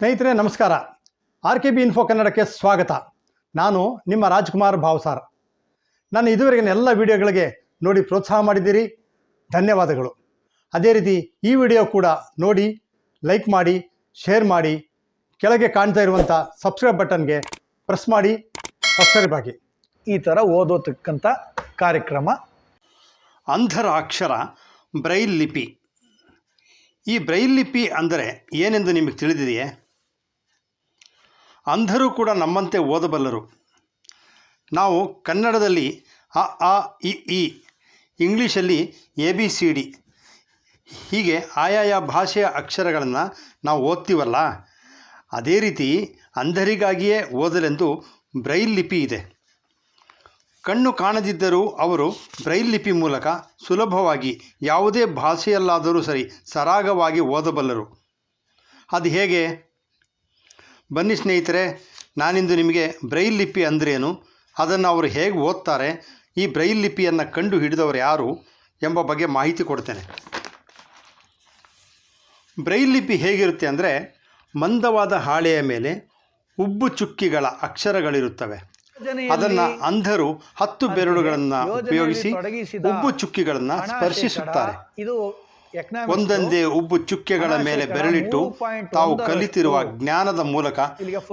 ಸ್ನೇಹಿತರೆ, ನಮಸ್ಕಾರ. R K B info ಕನ್ನಡಕ್ಕೆ ಸ್ವಾಗತ. ನಾನು ನಿಮ್ಮ ರಾಜ್ಕುಮಾರ್ ಭಾವ್ಸಾರ್. ನಾನು ಇದುವರೆಗಿನ ಎಲ್ಲ ವಿಡಿಯೋಗಳಿಗೆ ನೋಡಿ ಪ್ರೋತ್ಸಾಹ ಮಾಡಿದ್ದೀರಿ. ಧನ್ಯವಾದಗಳು. ಅದೇ ರೀತಿ ಈ ವಿಡಿಯೋ ಕೂಡ ನೋಡಿ, ಲೈಕ್ ಮಾಡಿ, ಶೇರ್ ಮಾಡಿ, ಕೆಳಗೆ ಕಾಣ್ತಾ ಇರುವಂಥ ಸಬ್ಸ್ಕ್ರೈಬ್ ಬಟನ್ಗೆ ಪ್ರೆಸ್ ಮಾಡಿ, ಸಬ್ಸ್ಕ್ರೈಬ್ ಆಗಿ. ಈ ಥರ ಓದೋತಕ್ಕಂಥ ಕಾರ್ಯಕ್ರಮ. ಅಂಧರ ಅಕ್ಷರ ಬ್ರೈಲ್ ಲಿಪಿ. ಈ ಬ್ರೈಲ್ ಲಿಪಿ ಅಂದರೆ ಏನೆಂದು ನಿಮಗೆ ತಿಳಿದಿದೆಯೇ? ಅಂಧರು ಕೂಡ ನಮ್ಮಂತೆ ಓದಬಲ್ಲರು. ನಾವು ಕನ್ನಡದಲ್ಲಿ ಅ, ಆ, ಇ ಇಂಗ್ಲೀಷಲ್ಲಿ ಎ, ಬಿ, ಸಿ, ಡಿ ಹೀಗೆ ಆಯಾಯ ಭಾಷೆಯ ಅಕ್ಷರಗಳನ್ನು ನಾವು ಓದ್ತೀವಲ್ಲ? ಅದೇ ರೀತಿ ಅಂಧರಿಗಾಗಿಯೇ ಓದಲೆಂದು ಬ್ರೈಲ್ ಲಿಪಿ ಇದೆ. ಕಣ್ಣು ಕಾಣದಿದ್ದರೂ ಅವರು ಬ್ರೈಲ್ ಲಿಪಿ ಮೂಲಕ ಸುಲಭವಾಗಿ ಯಾವುದೇ ಭಾಷೆಯಲ್ಲಾದರೂ ಸರಿ ಸರಾಗವಾಗಿ ಓದಬಲ್ಲರು. ಅದು ಹೇಗೆ? ಬನ್ನಿ ಸ್ನೇಹಿತರೆ ನಾನಿಂದು ನಿಮಗೆ ಬ್ರೈಲ್ ಲಿಪಿ ಅಂದ್ರೇನು? ಅದನ್ನು ಅವರು ಹೇಗೆ ಓದ್ತಾರೆ? ಈ ಬ್ರೈಲ್ ಲಿಪಿಯನ್ನು ಕಂಡು ಹಿಡಿದವರು ಯಾರು ಎಂಬ ಬಗ್ಗೆ ಮಾಹಿತಿ ಕೊಡ್ತೇನೆ. ಬ್ರೈಲ್ ಲಿಪಿ ಹೇಗಿರುತ್ತೆ ಅಂದರೆ ಮಂದವಾದ ಹಾಳೆಯ ಮೇಲೆ ಉಬ್ಬು ಚುಕ್ಕಿಗಳ ಅಕ್ಷರಗಳಿರುತ್ತವೆ. ಅದನ್ನು ಅಂಧರು ಹತ್ತು ಬೆರಳುಗಳನ್ನು ಉಪಯೋಗಿಸಿ ಉಬ್ಬು ಚುಕ್ಕಿಗಳನ್ನು ಸ್ಪರ್ಶಿಸುತ್ತಾರೆ. ಒಂದೊಂದೇ ಉಬ್ಬು ಚುಕ್ಕೆಗಳ ಮೇಲೆ ಬೆರಳಿಟ್ಟು ತಾವು ಕಲಿತಿರುವ ಜ್ಞಾನದ ಮೂಲಕ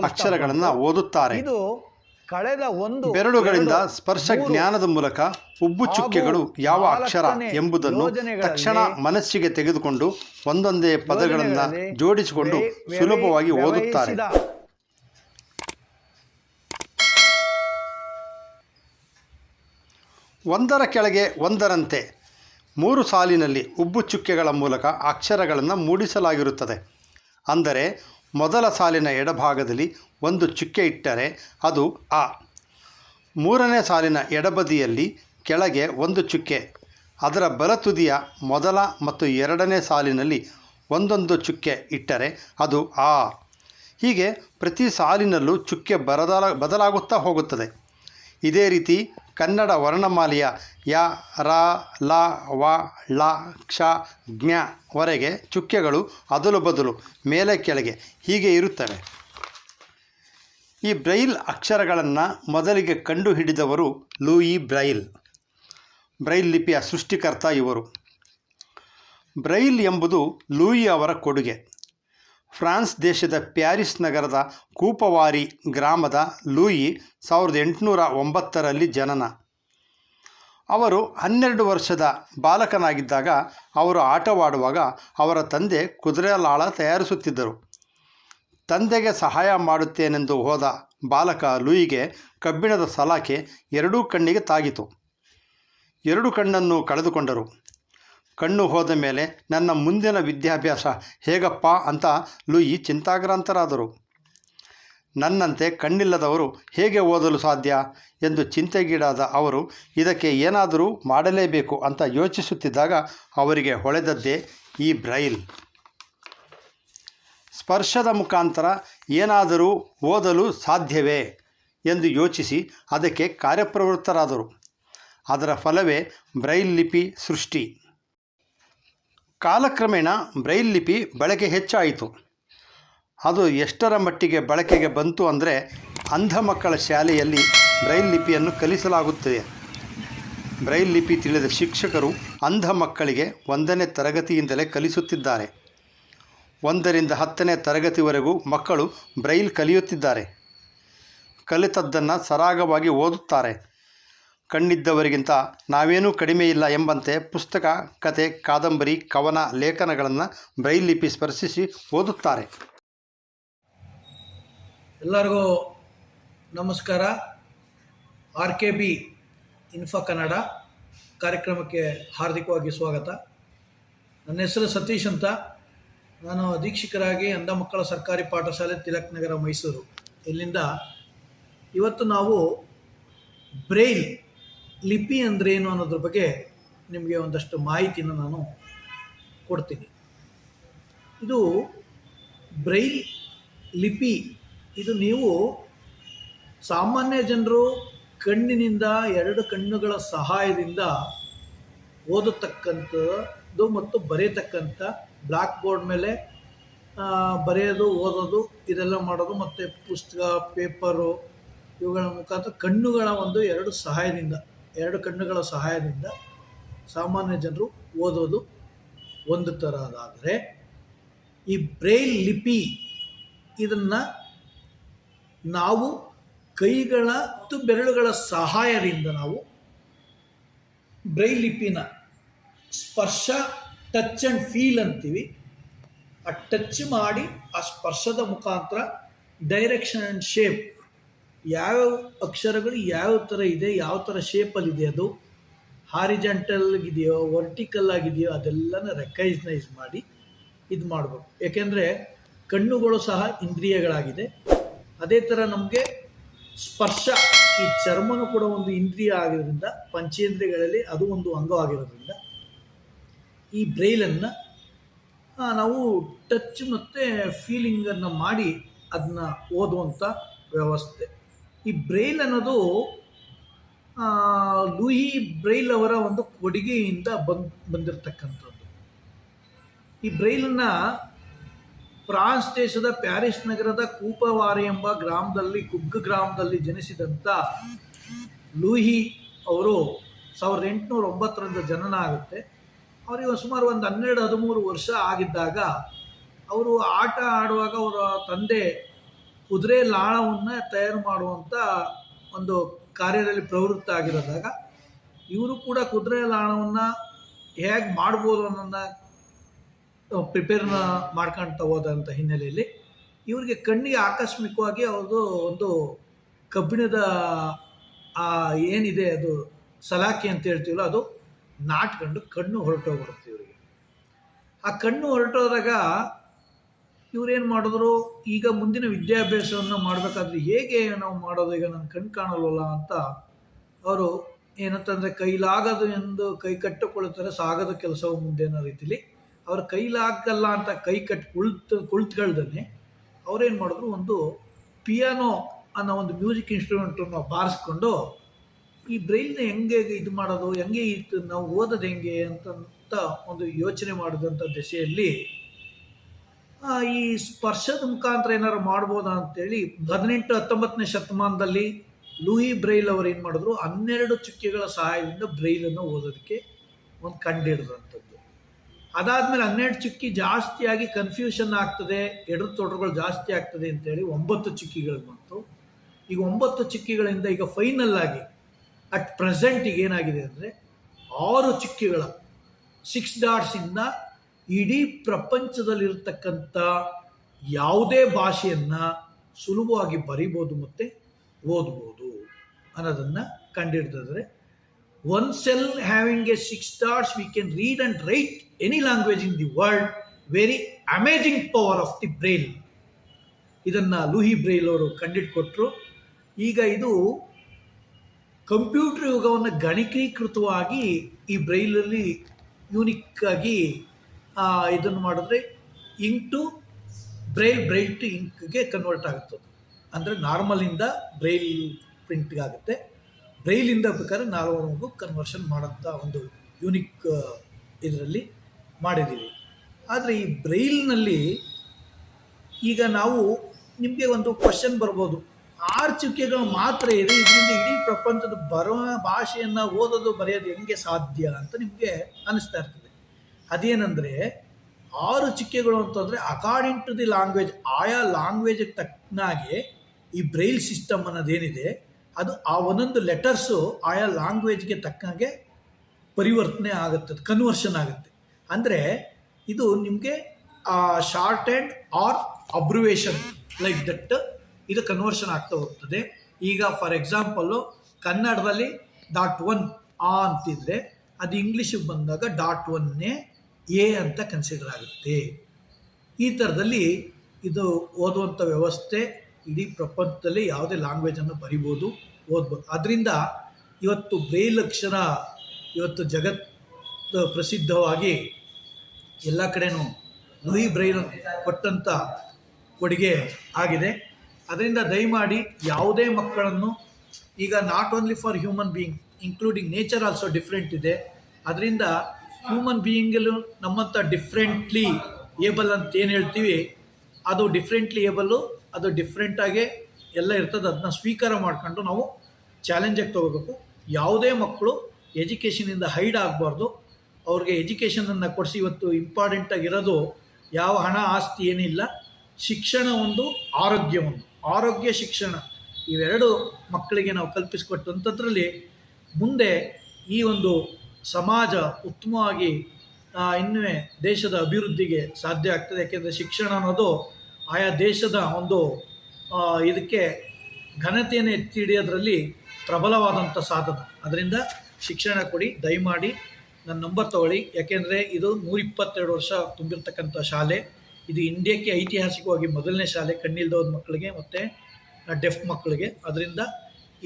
ಅಕ್ಷರಗಳನ್ನು ಓದುತ್ತಾರೆ. ಇದು ಕಳೆದ ಒಂದು ಬೆರಳುಗಳಿಂದ ಸ್ಪರ್ಶ ಜ್ಞಾನದ ಮೂಲಕ ಉಬ್ಬು ಚುಕ್ಕೆಗಳು ಯಾವ ಅಕ್ಷರ ಎಂಬುದನ್ನು ತಕ್ಷಣ ಮನಸ್ಸಿಗೆ ತೆಗೆದುಕೊಂಡು ಒಂದೊಂದೇ ಪದಗಳನ್ನು ಜೋಡಿಸಿಕೊಂಡು ಸುಲಭವಾಗಿ ಓದುತ್ತಾರೆ. ಒಂದರ ಕೆಳಗೆ ಒಂದರಂತೆ. ಮೂರು ಸಾಲಿನಲ್ಲಿ ಉಬ್ಬು ಚುಕ್ಕೆಗಳ ಮೂಲಕ ಅಕ್ಷರಗಳನ್ನು ಮೂಡಿಸಲಾಗಿರುತ್ತದೆ. ಅಂದರೆ ಮೊದಲ ಸಾಲಿನ ಎಡಭಾಗದಲ್ಲಿ ಒಂದು ಚುಕ್ಕೆ ಇಟ್ಟರೆ ಅದು ಅ ಮೂರನೇ ಸಾಲಿನ ಎಡಬದಿಯಲ್ಲಿ ಕೆಳಗೆ ಒಂದು ಚುಕ್ಕೆ. ಅದರ ಬಲತುದಿಯ ಮೊದಲ ಮತ್ತು ಎರಡನೇ ಸಾಲಿನಲ್ಲಿ ಒಂದೊಂದು ಚುಕ್ಕೆ ಇಟ್ಟರೆ ಅದು ಆ. ಹೀಗೆ ಪ್ರತಿ ಸಾಲಿನಲ್ಲೂ ಚುಕ್ಕೆ ಬರದಲ, ಬದಲಾಗುತ್ತಾ ಹೋಗುತ್ತದೆ. ಇದೇ ರೀತಿ ಕನ್ನಡ ವರ್ಣಮಾಲೆಯ ಯ, ರ, ಲ, ವ, ಳ, ಕ್ಷ, ಜ್ಞ ವರೆಗೆ ಚುಕ್ಕೆಗಳು ಅದಲು ಬದಲು ಮೇಲೆ ಕೆಳಗೆ ಹೀಗೆ ಇರುತ್ತವೆ. ಈ ಬ್ರೈಲ್ ಅಕ್ಷರಗಳನ್ನು ಮೊದಲಿಗೆ ಕಂಡುಹಿಡಿದವರು ಲೂಯಿ ಬ್ರೈಲ್. ಬ್ರೈಲ್ ಲಿಪಿಯ ಸೃಷ್ಟಿಕರ್ತ ಇವರು. ಬ್ರೈಲ್ ಎಂಬುದು ಲೂಯಿ ಅವರ ಕೊಡುಗೆ. ಫ್ರಾನ್ಸ್ ದೇಶದ ಪ್ಯಾರಿಸ್ ನಗರದ ಕೂಪವಾರಿ ಗ್ರಾಮದ ಲೂಯಿ ಸಾವಿರದ ಎಂಟುನೂರ ಒಂಬತ್ತರಲ್ಲಿ ಜನನ. ಅವರು ಹನ್ನೆರಡು ವರ್ಷದ ಬಾಲಕನಾಗಿದ್ದಾಗ ಅವರು ಆಟವಾಡುವಾಗ ಅವರ ತಂದೆ ಕುದುರೆಲಾಳ ತಯಾರಿಸುತ್ತಿದ್ದರು. ತಂದೆಗೆ ಸಹಾಯ ಮಾಡುತ್ತೇನೆಂದು ಹೋದ ಬಾಲಕ ಲೂಯಿಗೆ ಕಬ್ಬಿಣದ ಸಲಾಕೆ ಎರಡೂ ಕಣ್ಣಿಗೆ ತಾಗಿತು. ಎರಡು ಕಣ್ಣನ್ನು ಕಳೆದುಕೊಂಡರು. ಕಣ್ಣು ಹೋದ ಮೇಲೆ ನನ್ನ ಮುಂದಿನ ವಿದ್ಯಾಭ್ಯಾಸ ಹೇಗಪ್ಪ ಅಂತ ಲೂಯಿ ಚಿಂತಾಗ್ರಾಂತರಾದರು. ನನ್ನಂತೆ ಕಣ್ಣಿಲ್ಲದವರು ಹೇಗೆ ಓದಲು ಸಾಧ್ಯ ಎಂದು ಚಿಂತೆಗೀಡಾದ ಅವರು, ಇದಕ್ಕೆ ಏನಾದರೂ ಮಾಡಲೇಬೇಕು ಅಂತ ಯೋಚಿಸುತ್ತಿದ್ದಾಗ ಅವರಿಗೆ ಹೊಳೆದದ್ದೇ ಈ ಬ್ರೈಲ್. ಸ್ಪರ್ಶದ ಮುಖಾಂತರ ಏನಾದರೂ ಓದಲು ಸಾಧ್ಯವೇ ಎಂದು ಯೋಚಿಸಿ ಅದಕ್ಕೆ ಕಾರ್ಯಪ್ರವೃತ್ತರಾದರು. ಅದರ ಫಲವೇ ಬ್ರೈಲ್ ಲಿಪಿ ಸೃಷ್ಟಿ. ಕಾಲಕ್ರಮೇಣ ಬ್ರೈಲ್ ಲಿಪಿ ಬಳಕೆ ಹೆಚ್ಚಾಯಿತು. ಅದು ಎಷ್ಟರ ಮಟ್ಟಿಗೆ ಬಳಕೆಗೆ ಬಂತು ಅಂದರೆ ಅಂಧ ಮಕ್ಕಳ ಶಾಲೆಯಲ್ಲಿ ಬ್ರೈಲ್ ಲಿಪಿಯನ್ನು ಕಲಿಸಲಾಗುತ್ತದೆ. ಬ್ರೈಲ್ ಲಿಪಿ ತಿಳಿದ ಶಿಕ್ಷಕರು ಅಂಧ ಮಕ್ಕಳಿಗೆ ಒಂದನೇ ತರಗತಿಯಿಂದಲೇ ಕಲಿಸುತ್ತಿದ್ದಾರೆ. ಒಂದರಿಂದ ಹತ್ತನೇ ತರಗತಿವರೆಗೂ ಮಕ್ಕಳು ಬ್ರೈಲ್ ಕಲಿಯುತ್ತಿದ್ದಾರೆ. ಕಲಿತದ್ದನ್ನು ಸರಾಗವಾಗಿ ಓದುತ್ತಾರೆ. ಕಣ್ಣಿದ್ದವರಿಗಿಂತ ನಾವೇನೂ ಕಡಿಮೆ ಇಲ್ಲ ಎಂಬಂತೆ ಪುಸ್ತಕ, ಕತೆ, ಕಾದಂಬರಿ, ಕವನ ಲೇಖನಗಳನ್ನು ಬ್ರೈಲ್ ಲಿಪಿ ಸ್ಪರ್ಶಿಸಿ ಓದುತ್ತಾರೆ. ಎಲ್ಲರಿಗೂ ನಮಸ್ಕಾರ. R K B info Kannada ಕಾರ್ಯಕ್ರಮಕ್ಕೆ ಹಾರ್ದಿಕವಾಗಿ ಸ್ವಾಗತ. ನನ್ನ ಹೆಸರು ಸತೀಶ್ ಅಂತ. ನಾನು ಅಧೀಕ್ಷಕರಾಗಿ ಅಂಧ ಮಕ್ಕಳ ಸರ್ಕಾರಿ ಪಾಠಶಾಲೆ ತಿಲಕ್ ನಗರ, ಮೈಸೂರು. ಇಲ್ಲಿಂದ ಇವತ್ತು ನಾವು ಬ್ರೈಲ್ ಲಿಪಿ ಅಂದ್ರೇನು ಅನ್ನೋದ್ರ ಬಗ್ಗೆ ನಿಮಗೆ ಒಂದಷ್ಟು ಮಾಹಿತಿನ ನಾನು ಕೊಡ್ತೀನಿ. ಇದು ಬ್ರೈಲ್ ಲಿಪಿ. ಇದು ನೀವು ಸಾಮಾನ್ಯ ಜನರು ಕಣ್ಣಿನಿಂದ ಎರಡು ಕಣ್ಣುಗಳ ಸಹಾಯದಿಂದ ಓದತಕ್ಕಂಥದ್ದು ಮತ್ತು ಬರೆಯತಕ್ಕಂಥ ಬ್ಲ್ಯಾಕ್ ಬೋರ್ಡ್ ಮೇಲೆ ಬರೆಯೋದು, ಓದೋದು, ಇದೆಲ್ಲ ಮಾಡೋದು ಮತ್ತು ಪುಸ್ತಕ, ಪೇಪರು ಇವುಗಳ ಮುಖಾಂತರ ಕಣ್ಣುಗಳ ಒಂದು ಎರಡು ಸಹಾಯದಿಂದ ಎರಡು ಕಣ್ಣುಗಳ ಸಹಾಯದಿಂದ ಸಾಮಾನ್ಯ ಜನರು ಓದೋದು ಒಂದು ಥರದಾದರೆ ಈ ಬ್ರೈಲ್ ಲಿಪಿ ಇದನ್ನು ನಾವು ಕೈಗಳ ಮತ್ತು ಬೆರಳುಗಳ ಸಹಾಯದಿಂದ ನಾವು ಬ್ರೈಲ್ ಲಿಪಿನ ಸ್ಪರ್ಶ, ಟಚ್ ಆ್ಯಂಡ್ ಫೀಲ್ ಅಂತೀವಿ. ಆ ಟಚ್ ಮಾಡಿ ಆ ಸ್ಪರ್ಶದ ಮುಖಾಂತರ ಡೈರೆಕ್ಷನ್ ಆ್ಯಂಡ್ ಶೇಪ್ ಯಾವ್ಯಾವ ಅಕ್ಷರಗಳು ಯಾವ ಥರ ಇದೆ, ಯಾವ ಥರ ಶೇಪಲ್ಲಿದೆ ಅದು ಹಾರಿಜೆಂಟಲ್ ಇದೆಯೋ ವರ್ಟಿಕಲ್ ಆಗಿದೆಯೋ, ಅದೆಲ್ಲನ ರೆಕಗ್ನೈಸ್ ಮಾಡಿ ಇದು ಮಾಡಬೇಕು. ಏಕೆಂದರೆ ಕಣ್ಣುಗಳು ಸಹ ಇಂದ್ರಿಯಗಳಾಗಿದೆ. ಅದೇ ಥರ ನಮಗೆ ಸ್ಪರ್ಶ, ಈ ಚರ್ಮನು ಕೂಡ ಒಂದು ಇಂದ್ರಿಯ ಆಗಿರೋದ್ರಿಂದ, ಪಂಚೇಂದ್ರಿಯಗಳಲ್ಲಿ ಅದು ಒಂದು ಅಂಗವಾಗಿರೋದ್ರಿಂದ ಈ ಬ್ರೈಲನ್ನು ನಾವು ಟಚ್ ಮತ್ತು ಫೀಲಿಂಗನ್ನು ಮಾಡಿ ಅದನ್ನ ಓದುವಂಥ ವ್ಯವಸ್ಥೆ. ಈ ಬ್ರೈಲ್ ಅನ್ನೋದು ಲೂಯಿ ಬ್ರೈಲ್ ಅವರ ಒಂದು ಕೊಡುಗೆಯಿಂದ ಬಂದ್, ಬಂದಿರತಕ್ಕಂಥದ್ದು. ಈ ಬ್ರೈಲನ್ನು ಫ್ರಾನ್ಸ್ ದೇಶದ ಪ್ಯಾರಿಸ್ ನಗರದ ಕೂಪವಾರಿ ಎಂಬ ಗ್ರಾಮದಲ್ಲಿ, ಕುಗ್ಗ ಗ್ರಾಮದಲ್ಲಿ ಜನಿಸಿದಂಥ ಲೂಹಿ ಅವರು ಸಾವಿರದ ಎಂಟುನೂರ ಒಂಬತ್ತರಿಂದ ಜನನ ಆಗುತ್ತೆ ಅವರಿಗೆ ಸುಮಾರು ಒಂದು ಹನ್ನೆರಡು ಹದಿಮೂರು ವರ್ಷ ಆಗಿದ್ದಾಗ, ಅವರು ಆಟ ಆಡುವಾಗ ಅವರ ತಂದೆ ಕುದುರೆ ಲಾಳವನ್ನು ತಯಾರು ಮಾಡುವಂಥ ಒಂದು ಕಾರ್ಯದಲ್ಲಿ ಪ್ರವೃತ್ತ ಆಗಿರೋದಾಗ ಇವರು ಕೂಡ ಕುದುರೆ ಲಾಳವನ್ನು ಹೇಗೆ ಮಾಡ್ಬೋದು ಅನ್ನೋದನ್ನ ಪ್ರಿಪೇರ್ನ ಮಾಡ್ಕೊಳ್ತಾ ಹೋದಂಥ ಹಿನ್ನೆಲೆಯಲ್ಲಿ ಇವರಿಗೆ ಕಣ್ಣಿಗೆ ಆಕಸ್ಮಿಕವಾಗಿ ಅವ್ರದ್ದು ಒಂದು ಕಬ್ಬಿಣದ, ಆ, ಏನಿದೆ ಅದು ಸಲಾಕಿ ಅಂತ ಹೇಳ್ತೀವಲ್ಲ ಅದು ನಾಟ್ಕೊಂಡು ಕಣ್ಣು ಹೊರಟೋಗ್ಬಿಡುತ್ತೆ ಇವರಿಗೆ. ಆ ಕಣ್ಣು ಹೊರಟೋದಾಗ ಇವ್ರೇನು ಮಾಡಿದ್ರು? ಈಗ ಮುಂದಿನ ವಿದ್ಯಾಭ್ಯಾಸವನ್ನು ಮಾಡಬೇಕಾದ್ರೆ ಹೇಗೆ ನಾವು ಮಾಡೋದು? ಈಗ ನನ್ನ ಕಣ್ ಕಾಣಲ್ವಲ್ಲ ಅಂತ ಅವರು ಏನಂತಂದರೆ ಕೈಲಾಗದು ಎಂದು ಕೈ ಕಟ್ಟಿಕೊಳ್ಳುತ್ತಾರೆ, ಸಾಗದ ಕೆಲಸವು ಮುಂದೆ ಅನ್ನೋ ರೀತಿಲಿ. ಅವ್ರ ಕೈಲಾಗಲ್ಲ ಅಂತ ಕೈ ಕಟ್ಟಿ ಕುಳಿತು ಕುಳಿತುಗಳ್ದೇ ಅವ್ರೇನು ಮಾಡಿದ್ರು? ಒಂದು ಪಿಯಾನೋ ಅನ್ನೋ ಒಂದು ಮ್ಯೂಸಿಕ್ ಇನ್ಸ್ಟ್ರೂಮೆಂಟನ್ನು ಬಾರಿಸ್ಕೊಂಡು ಈ ಬ್ರೈಲ್ನ ಹೆಂಗೆ ಇದು ಮಾಡೋದು? ಹೆಂಗೆ ಇತ್ತು ನಾವು ಓದೋದು ಹೆಂಗೆ ಅಂತ ಒಂದು ಯೋಚನೆ ಮಾಡಿದಂಥ ದೆಸೆಯಲ್ಲಿ ಈ ಸ್ಪರ್ಶದ ಮುಖಾಂತರ ಏನಾರು ಮಾಡ್ಬೋದಾ ಅಂತೇಳಿ ಹದಿನೆಂಟು ಹತ್ತೊಂಬತ್ತನೇ ಶತಮಾನದಲ್ಲಿ ಲೂಯಿ ಬ್ರೈಲ್ ಅವರು ಏನು ಮಾಡಿದ್ರು, ಹನ್ನೆರಡು ಚುಕ್ಕೆಗಳ ಸಹಾಯದಿಂದ ಬ್ರೈಲನ್ನು ಓದೋದಕ್ಕೆ ಒಂದು ಕಂಡಿಡಿದಂಥದ್ದು. ಅದಾದಮೇಲೆ ಹನ್ನೆರಡು ಚುಕ್ಕಿ ಜಾಸ್ತಿಯಾಗಿ ಕನ್ಫ್ಯೂಷನ್ ಆಗ್ತದೆ ಎಡರು ತೊಡರುಗಳು ಜಾಸ್ತಿ ಆಗ್ತದೆ ಅಂತೇಳಿ ಒಂಬತ್ತು ಚುಕ್ಕಿಗಳು ಬಂತು. ಈಗ ಒಂಬತ್ತು ಚುಕ್ಕಿಗಳಿಂದ ಈಗ ಫೈನಲ್ ಆಗಿ ಅಟ್ ಪ್ರೆಸೆಂಟ್ ಈಗ ಏನಾಗಿದೆ ಅಂದರೆ, ಆರು ಚುಕ್ಕಿಗಳ ಸಿಕ್ಸ್ ಡಾಟ್ಸಿಂದ ಇಡೀ ಪ್ರಪಂಚದಲ್ಲಿರ್ತಕ್ಕಂಥ ಯಾವುದೇ ಭಾಷೆಯನ್ನು ಸುಲಭವಾಗಿ ಬರಿಬೋದು ಮತ್ತು ಓದ್ಬೋದು ಅನ್ನೋದನ್ನು ಕಂಡುಹಿಡಿದಿದ್ರೆ one cell having a six stars we can read and write any language in the world very amazing power of the Braille ಇದನ್ನು ಲೂಹಿ ಬ್ರೈಲ್ ಅವರು ಕಂಡಿಟ್ಕೊಟ್ರು. ಈಗ ಇದು ಕಂಪ್ಯೂಟರ್ ಯುಗವನ್ನು ಗಣಕೀಕೃತವಾಗಿ ಈ ಬ್ರೈಲಲ್ಲಿ ಯೂನಿಕ್ ಆಗಿ ಇದನ್ನು ಮಾಡಿದ್ರೆ ink to Braille Braille to ಇಂಕ್ಗೆ convert ಆಗುತ್ತೆ ಅಂದರೆ ನಾರ್ಮಲಿಂದ ಬ್ರೈಲ್ ಪ್ರಿಂಟ್ಗೆ ಆಗುತ್ತೆ. ಬ್ರೈಲಿಂದ ಬೇಕಾದ್ರೆ ನಾರ್ಮಲ್ಗೂ ಕನ್ವರ್ಷನ್ ಮಾಡೋಂಥ ಒಂದು ಯೂನಿಕ್ ಇದರಲ್ಲಿ ಮಾಡಿದ್ದೀವಿ. ಆದರೆ ಈ ಬ್ರೈಲ್ನಲ್ಲಿ ಈಗ ನಾವು ನಿಮಗೆ ಒಂದು ಕ್ವಶನ್ ಬರ್ಬೋದು. ಆರು ಚುಕ್ಕೆಗಳು ಮಾತ್ರ ಇದೆ. ಇದರಿಂದ ಇಡೀ ಪ್ರಪಂಚದ ಬರೋ ಭಾಷೆಯನ್ನು ಓದೋದು, ಬರೆಯೋದು ಹೆಂಗೆ ಸಾಧ್ಯ ಅಂತ ನಿಮಗೆ ಅನಿಸ್ತಾ ಇರ್ತದೆ. ಅದೇನೆಂದರೆ ಆರು ಚಿಕ್ಕೆಗಳು ಅಂತಂದರೆ ಅಕಾರ್ಡಿಂಗ್ ಟು ದಿ ಲ್ಯಾಂಗ್ವೇಜ್ ಆಯಾ ಲ್ಯಾಂಗ್ವೇಜಿಗೆ ತಕ್ಕನಾಗೆ ಈ ಬ್ರೈಲ್ ಸಿಸ್ಟಮ್ ಅನ್ನೋದೇನಿದೆ, ಅದು ಆ ಒಂದೊಂದು ಲೆಟರ್ಸು ಆಯಾ ಲ್ಯಾಂಗ್ವೇಜ್ಗೆ ತಕ್ಕಂಗೆ ಪರಿವರ್ತನೆ ಆಗುತ್ತೆ ಕನ್ವರ್ಷನ್ ಆಗುತ್ತೆ. ಅಂದರೆ ಇದು ನಿಮಗೆ short and or abbreviation like that ಇದು ಕನ್ವರ್ಷನ್ ಆಗ್ತಾ ಹೋಗ್ತದೆ. ಈಗ ಫಾರ್ ಎಕ್ಸಾಂಪಲ್ಲು ಕನ್ನಡದಲ್ಲಿ ಡಾಟ್ ಒನ್ ಆ ಅಂತಿದ್ರೆ, ಅದು ಇಂಗ್ಲೀಷಿಗೆ ಬಂದಾಗ ಡಾಟ್ ಒನ್ನೇ ಎ ಅಂತ ಕನ್ಸಿಡರ್ ಆಗುತ್ತೆ ಈ ಥರದಲ್ಲಿ ಇದು ಓದುವಂಥ ವ್ಯವಸ್ಥೆ ಇಡೀ ಪ್ರಪಂಚದಲ್ಲಿ ಯಾವುದೇ ಲ್ಯಾಂಗ್ವೇಜನ್ನು ಬರಿಬೋದು, ಓದ್ಬೋದು. ಅದರಿಂದ ಇವತ್ತು ಬ್ರೈಲ್ ಅಕ್ಷರ ಇವತ್ತು ಜಗತ್ ಪ್ರಸಿದ್ಧವಾಗಿ ಎಲ್ಲ ಕಡೆನೂ ಲೂಯಿ ಬ್ರೈಲ್ ಕೊಟ್ಟಂಥ ಕೊಡುಗೆ ಆಗಿದೆ. ಅದರಿಂದ ದಯಮಾಡಿ ಯಾವುದೇ ಮಕ್ಕಳನ್ನು, ಈಗ not only for human being including nature also different ಇದೆ. ಅದರಿಂದ ಹ್ಯೂಮನ್ ಬೀಯಿಂಗಲ್ಲೂ ನಮ್ಮಂಥ ಡಿಫ್ರೆಂಟ್ಲಿ ಏಬಲ್ ಅಂತ ಏನು ಹೇಳ್ತೀವಿ, ಅದು ಡಿಫ್ರೆಂಟ್ಲಿ ಏಬಲ್ಲು ಅದು ಡಿಫ್ರೆಂಟಾಗೆ ಎಲ್ಲ ಇರ್ತದೆ. ಅದನ್ನ ಸ್ವೀಕಾರ ಮಾಡ್ಕೊಂಡು ನಾವು ಚಾಲೆಂಜಾಗಿ ತೊಗೋಬೇಕು. ಯಾವುದೇ ಮಕ್ಕಳು ಎಜುಕೇಷನಿಂದ ಹೈಡ್ ಆಗಬಾರ್ದು. ಅವ್ರಿಗೆ ಎಜುಕೇಷನನ್ನು ಕೊಡಿಸಿ ಇವತ್ತು ಇಂಪಾರ್ಟೆಂಟಾಗಿರೋದು ಯಾವ ಹಣ, ಆಸ್ತಿ ಏನಿಲ್ಲ. ಶಿಕ್ಷಣ ಒಂದು ಆರೋಗ್ಯ ಒಂದು. ಆರೋಗ್ಯ, ಶಿಕ್ಷಣ ಇವೆರಡು ಮಕ್ಕಳಿಗೆ ನಾವು ಕಲ್ಪಿಸಿಕೊಟ್ಟಂಥದ್ರಲ್ಲಿ ಮುಂದೆ ಈ ಒಂದು ಸಮಾಜ ಉತ್ತಮವಾಗಿ ಇನ್ನೂ ದೇಶದ ಅಭಿವೃದ್ಧಿಗೆ ಸಾಧ್ಯ ಆಗ್ತದೆ. ಯಾಕೆಂದರೆ ಶಿಕ್ಷಣ ಅನ್ನೋದು ಆಯಾ ದೇಶದ ಒಂದು ಇದಕ್ಕೆ ಘನತೆಯನ್ನು ಎತ್ತಿ ಹಿಡಿಯೋದ್ರಲ್ಲಿ ಪ್ರಬಲವಾದಂಥ ಸಾಧನ. ಅದರಿಂದ ಶಿಕ್ಷಣ ಕೊಡಿ, ದಯಮಾಡಿ, ನನ್ನ ನಂಬರ್ ತಗೊಳ್ಳಿ. ಯಾಕೆಂದರೆ ಇದು ನೂರಿಪ್ಪತ್ತೆರಡು ವರ್ಷ ತುಂಬಿರ್ತಕ್ಕಂಥ ಶಾಲೆ. ಇದು ಇಂಡಿಯಾಕ್ಕೆ ಐತಿಹಾಸಿಕವಾಗಿ ಮೊದಲನೇ ಶಾಲೆ ಕಣ್ಣಿಲ್ದವ್ರ ಮಕ್ಕಳಿಗೆ ಮತ್ತು ಡೆಫ್ ಮಕ್ಕಳಿಗೆ. ಅದರಿಂದ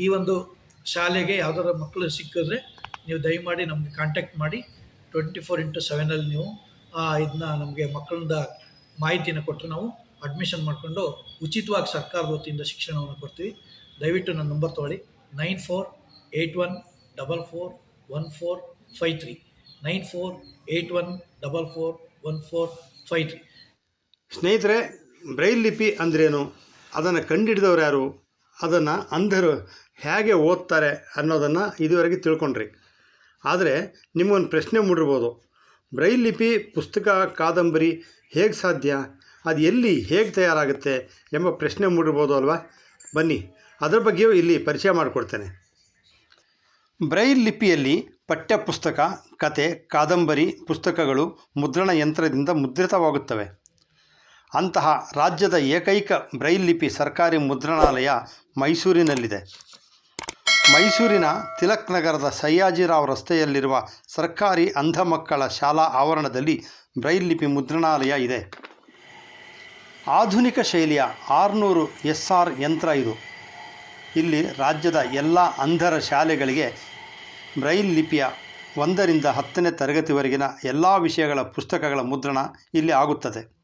ಈ ಒಂದು ಶಾಲೆಗೆ ಯಾವ್ದಾದ್ರು ಮಕ್ಕಳು ಸಿಕ್ಕಿದ್ರೆ ನೀವು ದಯಮಾಡಿ ನಮಗೆ ಕಾಂಟ್ಯಾಕ್ಟ್ ಮಾಡಿ ಟ್ವೆಂಟಿ ಫೋರ್ ಇಂಟು ಸೆವೆನಲ್ಲಿ ನೀವು ಇದನ್ನ ನಮಗೆ ಮಕ್ಕಳಿಂದ ಮಾಹಿತಿನ ಕೊಟ್ಟು ನಾವು ಅಡ್ಮಿಷನ್ ಮಾಡಿಕೊಂಡು ಉಚಿತವಾಗಿ ಸರ್ಕಾರದ ವತಿಯಿಂದ ಶಿಕ್ಷಣವನ್ನು ಕೊಡ್ತೀವಿ. ದಯವಿಟ್ಟು ನನ್ನ ನಂಬರ್ ತೊಗೊಳ್ಳಿ nine four eight one double four one four five three nine four eight one double four one four five three ಸ್ನೇಹಿತರೆ ಬ್ರೈಲ್ ಲಿಪಿ ಅಂದ್ರೇನು? ಅದನ್ನು ಕಂಡುಹಿಡಿದವ್ರು ಯಾರು? ಅದನ್ನು ಅಂಧರು ಹೇಗೆ ಓದ್ತಾರೆ ಅನ್ನೋದನ್ನು ಇದುವರೆಗೆ ತಿಳ್ಕೊಂಡ್ರಿ. ಆದರೆ ನಿಮಗೊಂದು ಪ್ರಶ್ನೆ ಮೂಡಿರ್ಬೋದು. ಬ್ರೈಲ್ ಲಿಪಿ, ಪುಸ್ತಕ, ಕಾದಂಬರಿ ಹೇಗೆ ಸಾಧ್ಯ? ಅದು ಎಲ್ಲಿ ಹೇಗೆ ತಯಾರಾಗುತ್ತೆ ಎಂಬ ಪ್ರಶ್ನೆ ಮೂಡಿರ್ಬೋದು ಅಲ್ವಾ? ಬನ್ನಿ, ಅದರ ಬಗ್ಗೆಯೂ ಇಲ್ಲಿ ಪರಿಚಯ ಮಾಡಿಕೊಡ್ತೇನೆ. ಬ್ರೈಲ್ ಲಿಪಿಯಲ್ಲಿ ಪಠ್ಯಪುಸ್ತಕ ಕತೆ, ಕಾದಂಬರಿ, ಪುಸ್ತಕಗಳು ಮುದ್ರಣ ಯಂತ್ರದಿಂದ ಮುದ್ರಿತವಾಗುತ್ತವೆ. ಅಂತಹ ರಾಜ್ಯದ ಏಕೈಕ ಬ್ರೈಲ್ ಲಿಪಿ ಸರ್ಕಾರಿ ಮುದ್ರಣಾಲಯ ಮೈಸೂರಿನಲ್ಲಿದೆ. ಮೈಸೂರಿನ ತಿಲಕ್ ನಗರದ ಸಯ್ಯಾಜಿರಾವ್ ರಸ್ತೆಯಲ್ಲಿರುವ ಸರ್ಕಾರಿ ಅಂಧ ಮಕ್ಕಳ ಶಾಲಾ ಆವರಣದಲ್ಲಿ ಬ್ರೈಲ್ ಲಿಪಿ ಮುದ್ರಣಾಲಯ ಇದೆ. ಆಧುನಿಕ ಶೈಲಿಯ ಆರುನೂರು ಎಸ್ ಆರ್ ಯಂತ್ರ ಇದು. ಇಲ್ಲಿ ರಾಜ್ಯದ ಎಲ್ಲ ಅಂಧರ ಶಾಲೆಗಳಿಗೆ ಬ್ರೈಲ್ ಲಿಪಿಯ ಒಂದರಿಂದ ಹತ್ತನೇ ತರಗತಿವರೆಗಿನ ಎಲ್ಲ ವಿಷಯಗಳ ಪುಸ್ತಕಗಳ ಮುದ್ರಣ ಇಲ್ಲಿ ಆಗುತ್ತದೆ.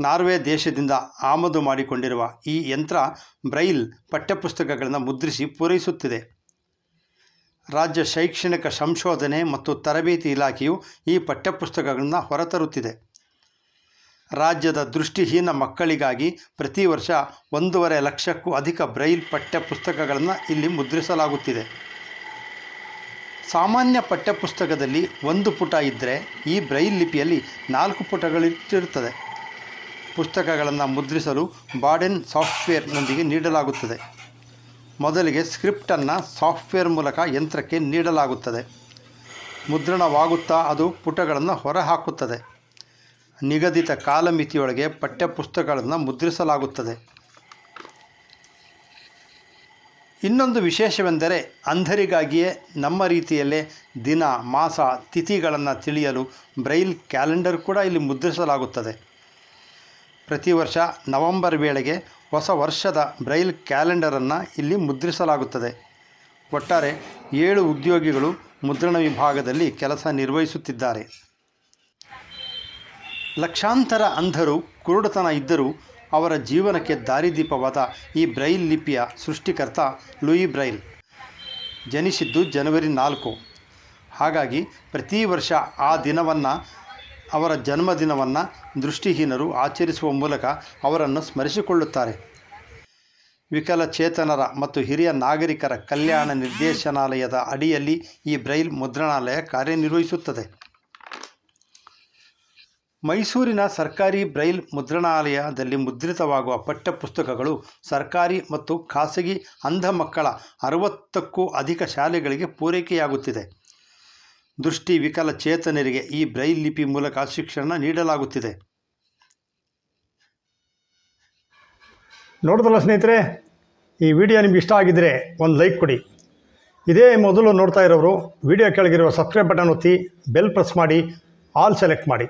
ನಾರ್ವೆ ದೇಶದಿಂದ ಆಮದು ಮಾಡಿಕೊಂಡಿರುವ ಈ ಯಂತ್ರ ಬ್ರೈಲ್ ಪಠ್ಯಪುಸ್ತಕಗಳನ್ನು ಮುದ್ರಿಸಿ ಪೂರೈಸುತ್ತಿದೆ. ರಾಜ್ಯ ಶೈಕ್ಷಣಿಕ ಸಂಶೋಧನೆ ಮತ್ತು ತರಬೇತಿ ಇಲಾಖೆಯು ಈ ಪಠ್ಯಪುಸ್ತಕಗಳನ್ನು ಹೊರತರುತ್ತಿದೆ. ರಾಜ್ಯದ ದೃಷ್ಟಿಹೀನ ಮಕ್ಕಳಿಗಾಗಿ ಪ್ರತಿ ವರ್ಷ ಒಂದೂವರೆ ಲಕ್ಷಕ್ಕೂ ಅಧಿಕ ಬ್ರೈಲ್ ಪಠ್ಯಪುಸ್ತಕಗಳನ್ನು ಇಲ್ಲಿ ಮುದ್ರಿಸಲಾಗುತ್ತಿದೆ. ಸಾಮಾನ್ಯ ಪಠ್ಯಪುಸ್ತಕದಲ್ಲಿ ಒಂದು ಪುಟ ಇದ್ದರೆ ಈ ಬ್ರೈಲ್ ಲಿಪಿಯಲ್ಲಿ ನಾಲ್ಕು ಪುಟಗಳಿರುತ್ತದೆ. ಪುಸ್ತಕಗಳನ್ನು ಮುದ್ರಿಸಲು ಬಾಡೆನ್ ಸಾಫ್ಟ್ವೇರ್ನೊಂದಿಗೆ ನೀಡಲಾಗುತ್ತದೆ. ಮೊದಲಿಗೆ ಸ್ಕ್ರಿಪ್ಟನ್ನು ಸಾಫ್ಟ್ವೇರ್ ಮೂಲಕ ಯಂತ್ರಕ್ಕೆ ನೀಡಲಾಗುತ್ತದೆ. ಮುದ್ರಣವಾಗುತ್ತಾ ಅದು ಪುಟಗಳನ್ನು ಹೊರಹಾಕುತ್ತದೆ. ನಿಗದಿತ ಕಾಲಮಿತಿಯೊಳಗೆ ಪಠ್ಯಪುಸ್ತಕಗಳನ್ನು ಮುದ್ರಿಸಲಾಗುತ್ತದೆ. ಇನ್ನೊಂದು ವಿಶೇಷವೆಂದರೆ ಅಂಧರಿಗಾಗಿಯೇ ನಮ್ಮ ರೀತಿಯಲ್ಲೇ ದಿನ, ಮಾಸ, ತಿಥಿಗಳನ್ನು ತಿಳಿಯಲು ಬ್ರೈಲ್ ಕ್ಯಾಲೆಂಡರ್ ಕೂಡ ಇಲ್ಲಿ ಮುದ್ರಿಸಲಾಗುತ್ತದೆ. ಪ್ರತಿ ವರ್ಷ ನವೆಂಬರ್ ವೇಳೆಗೆ ಹೊಸ ವರ್ಷದ ಬ್ರೈಲ್ ಕ್ಯಾಲೆಂಡರನ್ನು ಇಲ್ಲಿ ಮುದ್ರಿಸಲಾಗುತ್ತದೆ. ಒಟ್ಟಾರೆ ಏಳು ಉದ್ಯೋಗಿಗಳು ಮುದ್ರಣ ವಿಭಾಗದಲ್ಲಿ ಕೆಲಸ ನಿರ್ವಹಿಸುತ್ತಿದ್ದಾರೆ. ಲಕ್ಷಾಂತರ ಅಂಧರು, ಕುರುಡುತನ ಇದ್ದರೂ ಅವರ ಜೀವನಕ್ಕೆ ದಾರಿದೀಪವಾದ ಈ ಬ್ರೈಲ್ ಲಿಪಿಯ ಸೃಷ್ಟಿಕರ್ತ ಲೂಯಿ ಬ್ರೈಲ್ ಜನಿಸಿದ್ದು ಜನವರಿ ನಾಲ್ಕು. ಹಾಗಾಗಿ ಪ್ರತಿ ವರ್ಷ ಆ ದಿನವನ್ನು ಅವರ ಜನ್ಮದಿನವನ್ನು ದೃಷ್ಟಿಹೀನರು ಆಚರಿಸುವ ಮೂಲಕ ಅವರನ್ನು ಸ್ಮರಿಸಿಕೊಳ್ಳುತ್ತಾರೆ. ವಿಕಲಚೇತನರ ಮತ್ತು ಹಿರಿಯ ನಾಗರಿಕರ ಕಲ್ಯಾಣ ನಿರ್ದೇಶನಾಲಯದ ಅಡಿಯಲ್ಲಿ ಈ ಬ್ರೈಲ್ ಮುದ್ರಣಾಲಯ ಕಾರ್ಯನಿರ್ವಹಿಸುತ್ತದೆ. ಮೈಸೂರಿನ ಸರ್ಕಾರಿ ಬ್ರೈಲ್ ಮುದ್ರಣಾಲಯದಲ್ಲಿ ಮುದ್ರಿತವಾಗುವ ಪಠ್ಯಪುಸ್ತಕಗಳು ಸರ್ಕಾರಿ ಮತ್ತು ಖಾಸಗಿ ಅಂಧ ಮಕ್ಕಳ ಅರವತ್ತಕ್ಕೂ ಅಧಿಕ ಶಾಲೆಗಳಿಗೆ ಪೂರೈಕೆಯಾಗುತ್ತಿದೆ. ದೃಷ್ಟಿ ವಿಕಲಚೇತನರಿಗೆ ಈ ಬ್ರೈಲ್ ಲಿಪಿ ಮೂಲಕ ಶಿಕ್ಷಣ ನೀಡಲಾಗುತ್ತಿದೆ. ನೋಡಿದಲ್ಲ ಸ್ನೇಹಿತರೆ, ಈ ವಿಡಿಯೋ ನಿಮ್ಗೆ ಇಷ್ಟ ಆಗಿದ್ದರೆ ಒಂದು ಲೈಕ್ ಕೊಡಿ. ಇದೇ ಮೊದಲು ನೋಡ್ತಾ ಇರೋರು, ವಿಡಿಯೋ ಕೆಳಗಿರುವ ಸಬ್ಸ್ಕ್ರೈಬ್ ಬಟನ್ ಒತ್ತಿ, ಬೆಲ್ ಪ್ರೆಸ್ ಮಾಡಿ, ಆಲ್ ಸೆಲೆಕ್ಟ್ ಮಾಡಿ.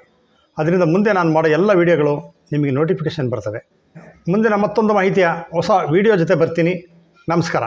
ಅದರಿಂದ ಮುಂದೆ ನಾನು ಮಾಡೋ ಎಲ್ಲ ವಿಡಿಯೋಗಳು ನಿಮಗೆ ನೋಟಿಫಿಕೇಷನ್ ಬರ್ತವೆ. ಮುಂದಿನ ಮತ್ತೊಂದು ಮಾಹಿತಿಯ ಹೊಸ ವಿಡಿಯೋ ಜೊತೆ ಬರ್ತೀನಿ. ನಮಸ್ಕಾರ.